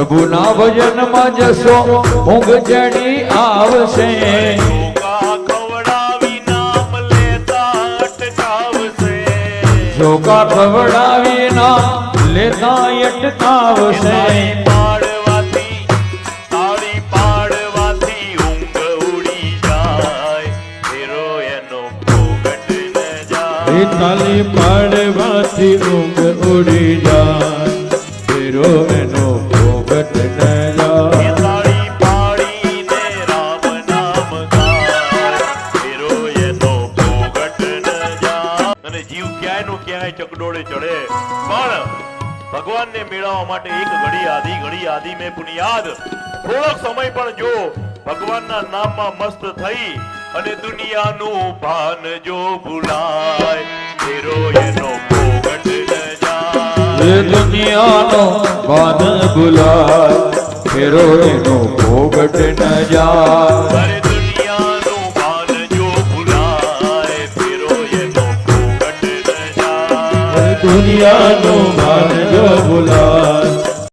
પ્રભુના ભજનમાં જશો, ઊંઘ જણી આવશે. જોકા ખવડાવી ના લેતા અટકાવશે. તાલી પાડવાથી ઊંઘ ઉડી જાય. જીવ ક્યાંયનું ક્યાંય ચકડોળે ચડે. પણ ભગવાનને મેળવવા માટે એક ઘડી આધી ઘડી આધી મેં પુનિયાદ થોડોક સમય પણ જો ભગવાનના નામમાં મસ્ત થઈ અને દુનિયાનું ભાન જો ભૂલાય તેરો એનો ભોગટ ન જાય. દુનિયાનો બાદ ભૂલાય ફેરો એનો ભોગટ ન જાય. એનો ફોગટ